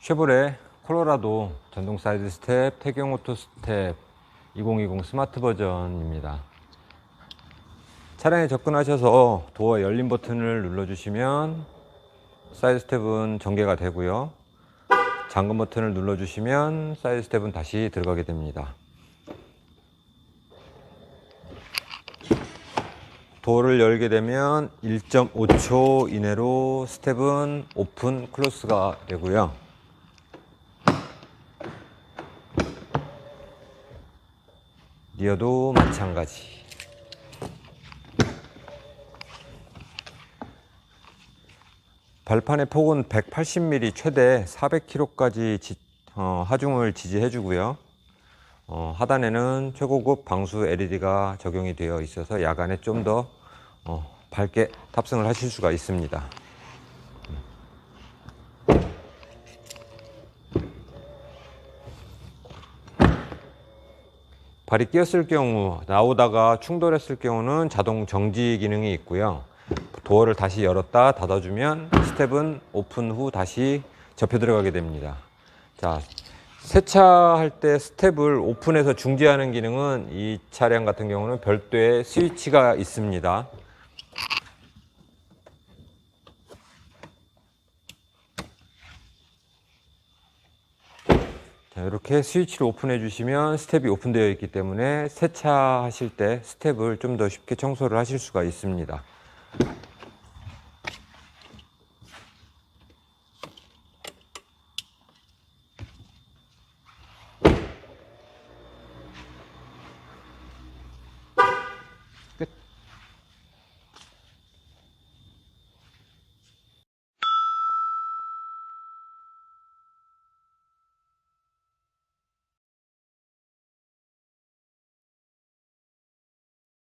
쉐보레 콜로라도 전동 사이드 스텝 태경 오토 스텝 2020 스마트 버전입니다. 차량에 접근하셔서 도어 열림 버튼을 눌러주시면 사이드 스텝은 전개가 되고요. 잠금 버튼을 눌러주시면 사이드 스텝은 다시 들어가게 됩니다. 도어를 열게 되면 1.5초 이내로 스텝은 오픈 클로스가 되고요. 리어도 마찬가지. 발판의 폭은 180mm 최대 400km까지 어, 하중을 지지해 주고요. 어, 하단에는 최고급 방수 LED가 적용이 되어 있어서 야간에 좀더 어, 밝게 탑승을 하실 수가 있습니다. 발이 끼었을 경우 나오다가 충돌했을 경우는 자동 정지 기능이 있고요. 도어를 다시 열었다 닫아주면 스텝은 오픈 후 다시 접혀 들어가게 됩니다. 자, 세차할 때 스텝을 오픈해서 중지하는 기능은 이 차량 같은 경우는 별도의 스위치가 있습니다. 자, 이렇게 스위치를 오픈해 주시면 스텝이 오픈되어 있기 때문에 세차하실 때 스텝을 좀 더 쉽게 청소를 하실 수가 있습니다.